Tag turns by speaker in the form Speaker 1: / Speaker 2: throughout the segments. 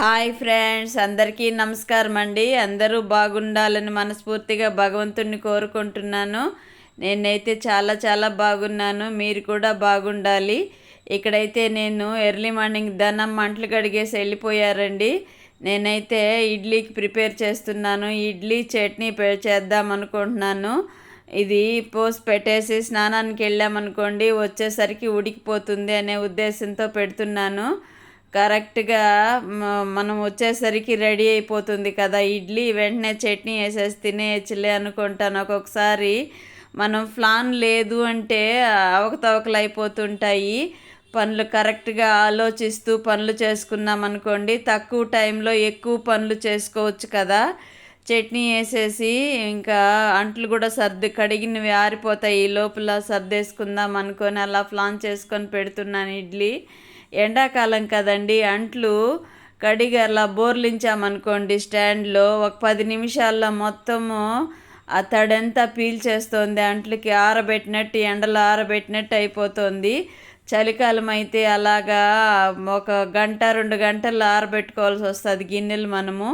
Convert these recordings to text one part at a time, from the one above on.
Speaker 1: Hi friends అందరికీ నమస్కారం అండి. అందరూ బాగుండాలని మనస్ఫూర్తిగా భగవంతుణ్ణి కోరుకుంటున్నాను. నేనైతే చాలా చాలా బాగున్నాను. మీరు కూడా బాగుండాలి. ఇక్కడైతే నేను ఎర్లీ మార్నింగ్ ధనం మంటలు కడిగేసి వెళ్ళిపోయారండి. నేనైతే ఇడ్లీకి ప్రిపేర్ చేస్తున్నాను. ఇడ్లీ చట్నీ చేద్దాం అనుకుంటున్నాను. ఇది పోసి పెట్టేసి స్నానానికి వెళ్ళామనుకోండి వచ్చేసరికి ఉడికిపోతుంది అనే ఉద్దేశంతో పెడుతున్నాను. కరెక్ట్గా మనం వచ్చేసరికి రెడీ అయిపోతుంది కదా ఇడ్లీ వెంటనే చట్నీ వేసేసి తినేయచ్చులే అనుకుంటాను. ఒక్కొక్కసారి మనం ప్లాన్ లేదు అంటే అవకతవకలు అయిపోతుంటాయి పనులు కరెక్ట్గా ఆలోచిస్తూ పనులు చేసుకున్నాం అనుకోండి తక్కువ టైంలో ఎక్కువ పనులు చేసుకోవచ్చు కదా. చట్నీ వేసేసి ఇంకా అంట్లు కూడా సర్ది కడిగినవి ఆరిపోతాయి. ఈ లోపల సర్దేసుకుందాం అనుకొని అలా ప్లాన్ చేసుకొని పెడుతున్నాను ఇడ్లీ. ఎండాకాలం కదండి అంట్లు కడిగి అలా బోర్లించామనుకోండి స్టాండ్లో ఒక పది నిమిషాల్లో మొత్తము ఆ తడంతా పీల్చేస్తుంది. అంట్లకి ఆరబెట్టినట్టు ఎండలో ఆరబెట్టినట్టు అయిపోతుంది. చలికాలం అయితే అలాగా ఒక గంట రెండు గంటలు ఆరబెట్టుకోవాల్సి వస్తుంది గిన్నెలు మనము.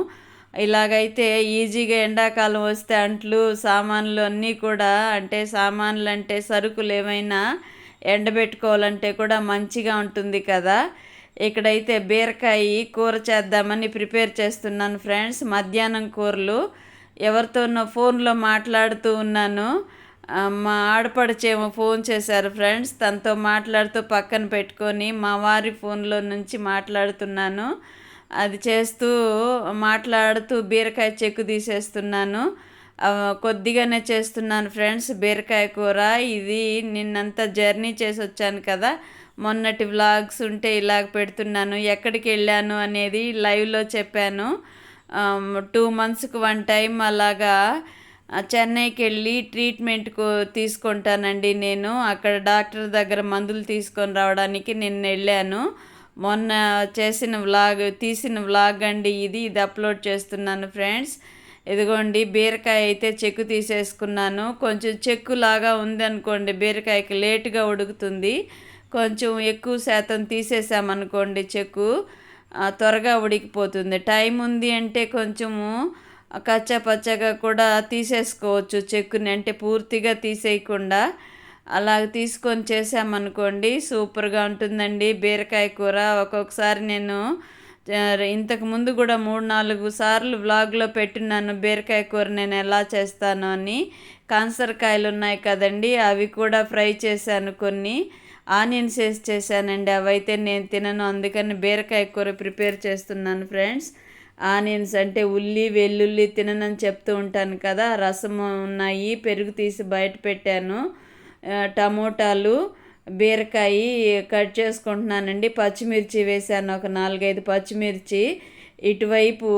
Speaker 1: ఇలాగైతే ఈజీగా ఎండాకాలం వస్తే అంట్లు సామాన్లు అన్నీ కూడా అంటే సామాన్లు అంటే సరుకులు ఏమైనా ఎండబెట్టుకోవాలంటే కూడా మంచిగా ఉంటుంది కదా. ఇక్కడైతే బీరకాయ కూర చేద్దామని ప్రిపేర్ చేస్తున్నాను ఫ్రెండ్స్. మధ్యాహ్నం కూరలు ఎవరితోనో ఫోన్లో మాట్లాడుతూ ఉన్నాను. మా ఆడపడచేమో ఫోన్ చేశారు ఫ్రెండ్స్. తనతో మాట్లాడుతూ పక్కన పెట్టుకొని మా వారి ఫోన్లో నుంచి మాట్లాడుతున్నాను. అది చేస్తూ మాట్లాడుతూ బీరకాయ చెక్కు తీసేస్తున్నాను. కొద్దిగానే చేస్తున్నాను ఫ్రెండ్స్ బీరకాయ కూర. ఇది నిన్నంతా జర్నీ చేసి వచ్చాను కదా. మొన్నటి వ్లాగ్స్ ఉంటే ఇలాగ పెడుతున్నాను. ఎక్కడికి వెళ్ళాను అనేది లైవ్లో చెప్పాను. టూ మంత్స్కి వన్ టైం అలాగా చెన్నైకి వెళ్ళి ట్రీట్మెంట్కు తీసుకుంటానండి నేను. అక్కడ డాక్టర్ దగ్గర మందులు తీసుకొని రావడానికి నిన్న వెళ్ళాను. మొన్న చేసిన వ్లాగ్ తీసిన వ్లాగ్ అండి ఇది. ఇది అప్లోడ్ చేస్తున్నాను ఫ్రెండ్స్. ఇదిగోండి బీరకాయ అయితే చెక్కు తీసేసుకున్నాను. కొంచెం చెక్కు లాగా ఉందనుకోండి బీరకాయకి లేటుగా ఉడుకుతుంది. కొంచెం ఎక్కువ శాతం తీసేసామనుకోండి చెక్కు. త్వరగా ఉడికిపోతుంది. టైం ఉంది అంటే కొంచెము కచ్చా పచ్చగా కూడా తీసేసుకోవచ్చు చెక్కుని అంటే పూర్తిగా తీసేయకుండా. అలా తీసుకొని చేసామనుకోండి సూపర్గా ఉంటుందండి. బీరకాయ కూర. ఒక్కొక్కసారి నేను ఇంతకు ముందు కూడా మూడు నాలుగు సార్లు వ్లాగ్లో పెట్టున్నాను బీరకాయ కూర నేను ఎలా చేస్తాను అని. కాన్సర్కాయలు ఉన్నాయి కదండి అవి కూడా ఫ్రై చేశాను కొన్ని. ఆనియన్స్ వేసి చేశానండి అవైతే నేను తినను. అందుకని బీరకాయ కూర ప్రిపేర్ చేస్తున్నాను ఫ్రెండ్స్. ఆనియన్స్ అంటే ఉల్లి వెల్లుల్లి తిననని చెప్తూ ఉంటాను కదా రసము ఉన్నాయి పెరుగు తీసి బయట పెట్టాను. టమోటాలు బీరకాయ కట్ చేసుకుంటున్నానండి. పచ్చిమిర్చి వేసాను ఒక నాలుగైదు పచ్చిమిర్చి. ఇటువైపు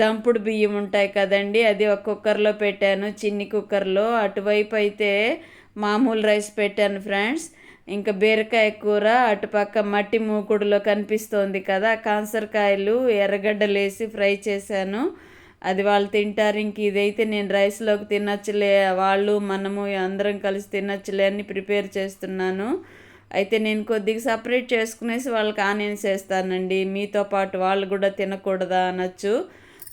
Speaker 1: దంపుడు బియ్యం ఉంటాయి కదండి అది ఒక కుక్కర్లో పెట్టాను చిన్ని కుక్కర్లో. అటువైపు అయితే మామూలు రైస్ పెట్టాను ఫ్రెండ్స్. ఇంకా బీరకాయ కూర అటుపక్క మట్టి మూకుడులో కనిపిస్తోంది కదా కాన్సర్కాయలు ఎర్రగడ్డలు వేసి ఫ్రై చేశాను. అది వాళ్ళు తింటారు. ఇంక ఇదైతే నేను రైస్లోకి తినచ్చులే వాళ్ళు మనము అందరం కలిసి తినచ్చులే అని ప్రిపేర్ చేస్తున్నాను. అయితే నేను కొద్దిగా సపరేట్ చేసుకునేసి వాళ్ళకి ఆనేసేస్తానండి మీతో పాటు వాళ్ళు కూడా తినకూడదా అనొచ్చు.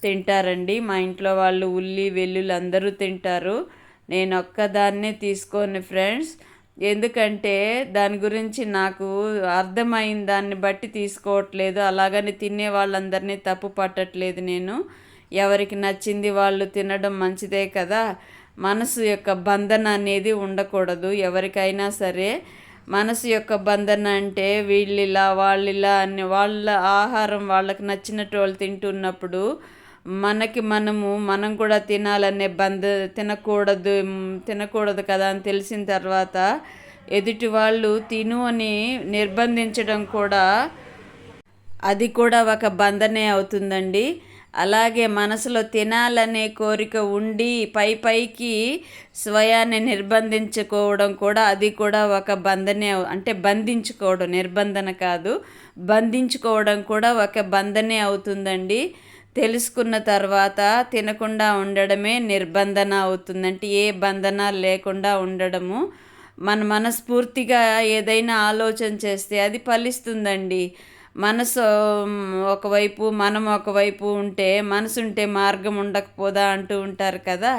Speaker 1: తింటారండి. మా ఇంట్లో వాళ్ళు ఉల్లి వెల్లుల్లి అందరూ తింటారు. నేను ఒక్కదాన్నే తీసుకోను ఫ్రెండ్స్. ఎందుకంటే దాని గురించి నాకు అర్థమైన దాన్ని బట్టి తీసుకోవట్లేదు. అలాగని తినే వాళ్ళందరినీ తప్పు పట్టట్లేదు నేను. ఎవరికి నచ్చింది వాళ్ళు తినడం మంచిదే కదా? మనసు యొక్క బంధన అనేది ఉండకూడదు. ఎవరికైనా సరే మనసు యొక్క బంధన అంటే వీళ్ళిలా వాళ్ళిలా అని వాళ్ళ ఆహారం వాళ్ళకి నచ్చినట్టు వాళ్ళు తింటున్నప్పుడు మనకి మనము మనం కూడా తినాలనే బంధ తినకూడదు తినకూడదు కదా అని తెలిసిన తర్వాత ఎదుటి వాళ్ళు తిను అని నిర్బంధించడం కూడా అది కూడా ఒక బంధనే అవుతుందండి. అలాగే మనసులో తినాలనే కోరిక ఉండి పై పైకి స్వయాన్ని నిర్బంధించుకోవడం కూడా అది కూడా ఒక బంధనే అంటే బంధించుకోవడం నిర్బంధన కాదు. బంధించుకోవడం కూడా ఒక బంధనే అవుతుందండి. తెలుసుకున్న తర్వాత తినకుండా ఉండడమే నిర్బంధన అవుతుంది అంటే ఏ బంధన లేకుండా ఉండడము. మన మనస్ఫూర్తిగా ఏదైనా ఆలోచన చేస్తే అది ఫలిస్తుందండి. మనసు ఒకవైపు మనం ఒకవైపు ఉంటే మనసు ఉంటే మార్గం ఉండకపోదా అంటూ ఉంటారు కదా?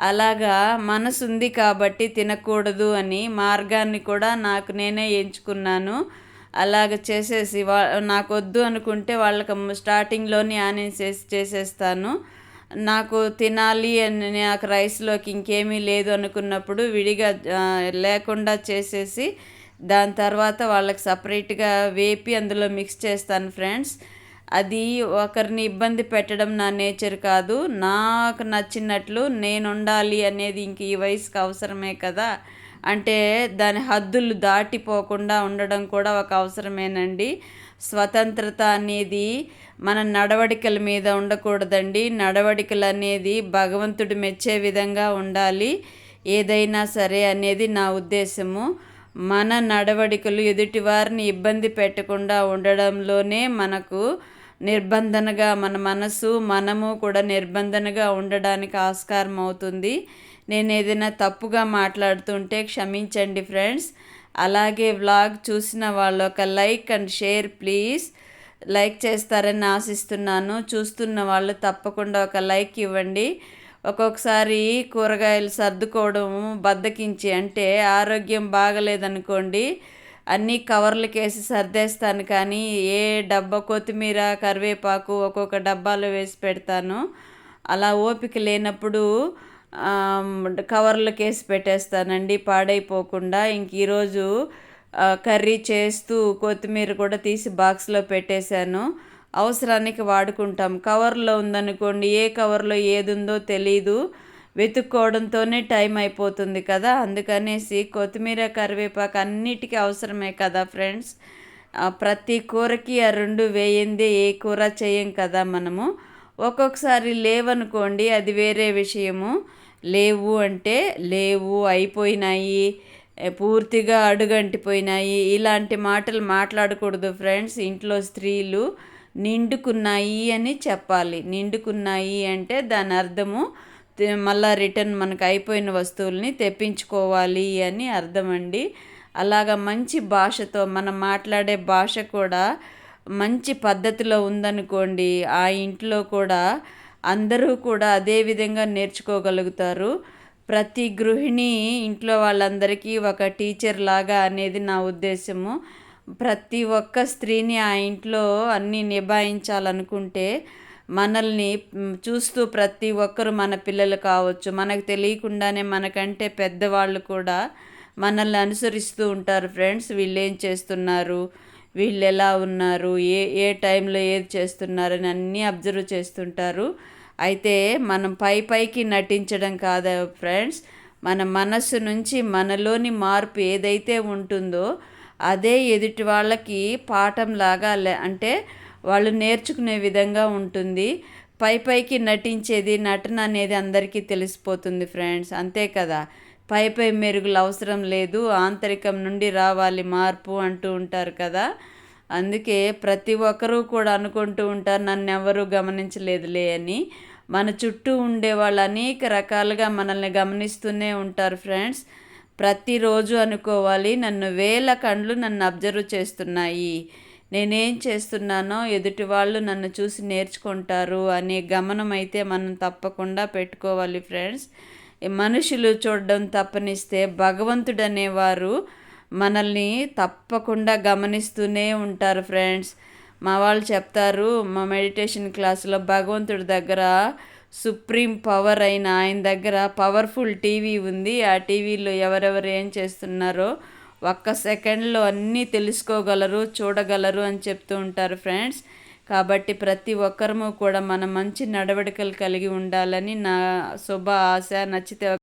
Speaker 1: అలాగా మనసు ఉంది కాబట్టి తినకూడదు అని మార్గాన్ని కూడా నాకు నేనే ఎంచుకున్నాను. అలాగ చేసేసి వా నాకు వద్దు అనుకుంటే వాళ్ళకి స్టార్టింగ్లోనే ఆనేసేసి చేసేస్తాను. నాకు తినాలి అని నాకు రైస్లోకి ఇంకేమీ లేదు అనుకున్నప్పుడు విడిగా లేకుండా చేసేసి దాని తర్వాత వాళ్ళకి సపరేట్గా వేపి అందులో మిక్స్ చేస్తాను ఫ్రెండ్స్. అది ఒకరిని ఇబ్బంది పెట్టడం నా నేచర్ కాదు. నాకు నచ్చినట్లు నేను ఉండాలి అనేది ఇంక ఈ వయసుకి అవసరమే కదా. అంటే దాని హద్దులు దాటిపోకుండా ఉండడం కూడా ఒక అవసరమేనండి. స్వతంత్రత అనేది మన నడవడికల మీద ఉండకూడదండి. నడవడికలు అనేది భగవంతుడు మెచ్చే విధంగా ఉండాలి. ఏదైనా సరే అనేది నా ఉద్దేశము. మన నడవడికలు ఎదుటివారిని ఇబ్బంది పెట్టకుండా ఉండడంలోనే మనకు నిర్బంధనగా మన మనసు మనము కూడా నిర్బంధనగా ఉండడానికి ఆస్కారం అవుతుంది. నేను ఏదైనా తప్పుగా మాట్లాడుతుంటే క్షమించండి ఫ్రెండ్స్. అలాగే వ్లాగ్ చూసిన వాళ్ళు ఒక like and share please. Like చేస్తారని ఆశిస్తున్నాను. చూస్తున్న వాళ్ళు తప్పకుండా ఒక లైక్ ఇవ్వండి. ఒక్కొక్కసారి కూరగాయలు సర్దుకోవడం బద్దకించి అంటే ఆరోగ్యం బాగలేదనుకోండి అన్నీ కవర్లకేసి సర్దేస్తాను. కానీ ఏ డబ్బా కొత్తిమీర కరివేపాకు ఒక్కొక్క డబ్బాలో వేసి పెడతాను. అలా ఓపిక లేనప్పుడు కవర్లకేసి పెట్టేస్తానండి. పాడైపోకుండా ఇంక ఈరోజు కర్రీ చేస్తూ కొత్తిమీర కూడా తీసి బాక్స్లో పెట్టేశాను. అవసరానికి వాడుకుంటాం. కవర్లో ఉందనుకోండి ఏ కవర్లో ఏది ఉందో తెలీదు. వెతుక్కోవడంతోనే టైం అయిపోతుంది కదా. అందుకనేసి కొత్తిమీర కరివేపాకు అన్నిటికీ అవసరమే కదా ఫ్రెండ్స్. ప్రతి కూరకి ఆ రెండు వేయిందే ఏ కూర చేయం కదా మనము. ఒక్కొక్కసారి లేవనుకోండి అది వేరే విషయము. లేవు అంటే లేవు అయిపోయినాయి పూర్తిగా అడుగంటిపోయినాయి. ఇలాంటి మాటలు మాట్లాడకూడదు ఫ్రెండ్స్. ఇంట్లో స్త్రీలు నిండుకున్నాయి అని చెప్పాలి. నిండుకున్నాయి అంటే దాని అర్థము మళ్ళీ రిటర్న్ మనకు అయిపోయిన వస్తువుల్ని తెప్పించుకోవాలి అని అర్థం అండి. అలాగ మంచి భాషతో మనం మాట్లాడే భాష కూడా మంచి పద్ధతిలో ఉందనుకోండి ఆ ఇంట్లో కూడా అందరూ కూడా అదే విధంగా నేర్చుకోగలుగుతారు. ప్రతి గృహిణి ఇంట్లో వాళ్ళందరికీ ఒక టీచర్ లాగా అనేది నా ఉద్దేశము. ప్రతి ఒక్క స్త్రీని ఆ ఇంట్లో అన్నీ నిభాయించాలనుకుంటే మనల్ని చూస్తూ ప్రతి ఒక్కరు మన పిల్లలు కావచ్చు. మనకు తెలియకుండానే మనకంటే పెద్దవాళ్ళు కూడా మనల్ని అనుసరిస్తూ ఉంటారు ఫ్రెండ్స్. వీళ్ళు ఏం చేస్తున్నారు? వీళ్ళు ఎలా ఉన్నారు? ఏ ఏ టైంలో ఏది చేస్తున్నారని అన్నీ అబ్జర్వ్ చేస్తుంటారు. అయితే మనం పై పైకి నటించడం కాదు ఫ్రెండ్స్. మన మనస్సు నుంచి మనలోని మార్పు ఏదైతే ఉంటుందో అదే ఎదుటి వాళ్ళకి పాఠంలాగా అంటే వాళ్ళు నేర్చుకునే విధంగా ఉంటుంది. పై పైకి నటించేది నటన అనేది అందరికీ తెలిసిపోతుంది ఫ్రెండ్స్. అంతే కదా? పై పై మెరుగులు అవసరం లేదు ఆంతరికం నుండి రావాలి మార్పు అంటూ ఉంటారు కదా? అందుకే ప్రతి ఒక్కరూ కూడా అనుకుంటూ ఉంటారు నన్ను ఎవరూ గమనించలేదులే అని. మన చుట్టూ ఉండే వాళ్ళు అనేక రకాలుగా మనల్ని గమనిస్తూనే ఉంటారు ఫ్రెండ్స్. ప్రతిరోజు అనుకోవాలి నన్ను వేల కండ్లు నన్ను అబ్జర్వ్ చేస్తున్నాయి. నేనేం చేస్తున్నానో ఎదుటి వాళ్ళు నన్ను చూసి నేర్చుకుంటారు అనే గమనం అయితే మనం తప్పకుండా పెట్టుకోవాలి ఫ్రెండ్స్. మనుషులు చూడడం తప్పనిస్తే భగవంతుడు అనేవారు మనల్ని తప్పకుండా గమనిస్తూనే ఉంటారు ఫ్రెండ్స్. మా వాళ్ళు చెప్తారు మా మెడిటేషన్ క్లాస్లో భగవంతుడి దగ్గర సుప్రీం పవర్ అయిన ఆయన దగ్గర పవర్ఫుల్ టీవీ ఉంది. ఆ టీవీలో ఎవరెవరు ఏం చేస్తున్నారో ఒక్క సెకండ్లో అన్నీ తెలుసుకోగలరు చూడగలరు అని చెప్తూ ఉంటారు ఫ్రెండ్స్. కాబట్టి ప్రతి ఒక్కరము కూడా మన మంచి నడవడికలు కలిగి ఉండాలని నా శుభ ఆశ. నచ్చితే